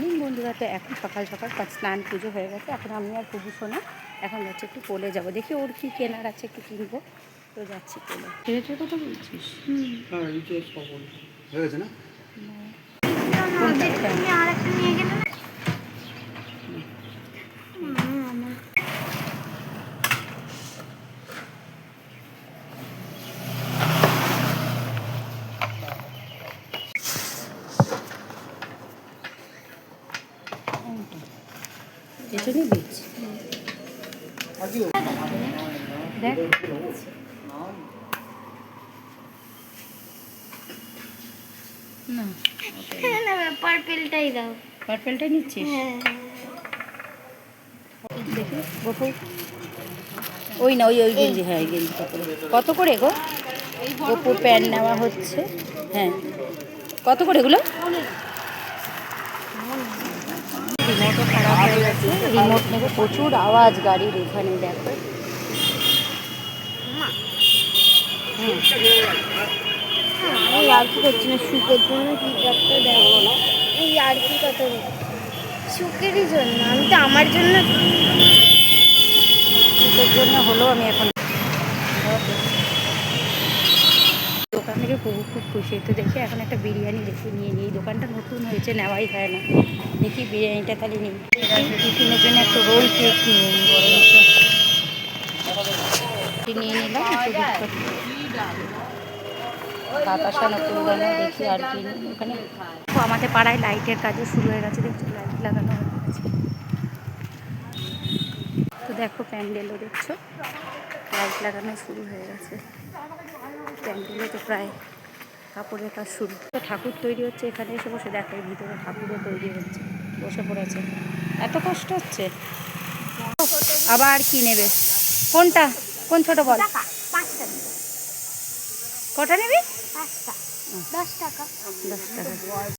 Morning বন্ধুরা তো এখন সকাল সকাল পাঁচ স্নান পুজো হয়ে গেছে। এখন আমি আর পুজো শোনা এখন যাচ্ছি একটু কোলে যাব। দেখি ওর কি কেনার আছে একটু কিনবো। তো যাচ্ছি কোলে। ছেলেটার কথা বলছিস? হ্যাঁ হয়ে গেছে না কোনটা এটা? তুমি আরেকটা নিয়ে গেলে না? মা, আমার এটা নিবি দেখ। না। পার্পেলটাই দাও। পার্পেলটাই নিচ্ছিস? হ্যাঁ। দেখি গোপু ওই না ওই ওই গেঞ্জি হ্যাঁ গেঞ্জি কত করে গো? গোপুর প্যান্ট নেওয়া হচ্ছে। হ্যাঁ। কত করে এগুলো? রিমোটও খারাপ হয়ে গেছে। রিমোট নেব প্রচুর আওয়াজ গাড়ির এখানে দেখো। হুম। আমি আর কি করছি না সুখের জন্য কি দেখো এই আর কি কথা সুখেরই জন্য আমি তো আমার জন্য জন্য হলো আমি এখন দোকান থেকে খুব খুব খুশি। তো দেখি এখন একটা বিরিয়ানি দেখে, নিয়ে নিই। দোকানটা নতুন হয়েছে, নেওয়াই হয় না। দেখি বিরিয়ানিটা তাহলে নিই। টিফিনের জন্য একটা রোল কেক নিয়ে নিই নিয়ে নিলাম বাতাসা নতুন গানো, দেখি আর কি ওখানে। আমাদের পাড়ায় লাইটের কাজও শুরু হয়ে গেছে, দেখছি লাইট লাগানো হয়ে গেছে। তো দেখো প্যান্ডেলও দেখছ, লাইট লাগানো শুরু হয়ে গেছে। প্যান্ডেলে তো প্রায় কাপড়ের কাজ শুরু। ঠাকুর তৈরি হচ্ছে এখানে এসে বসে দেখো ভিতরে ঠাকুরও তৈরি হচ্ছে বসে পড়েছে। এত কষ্ট হচ্ছে? আবার কি নেবে? কোনটা? কোন ছোট বল। কটা নেবে? পাঁচটা। দশ টাকা। দশ টাকা।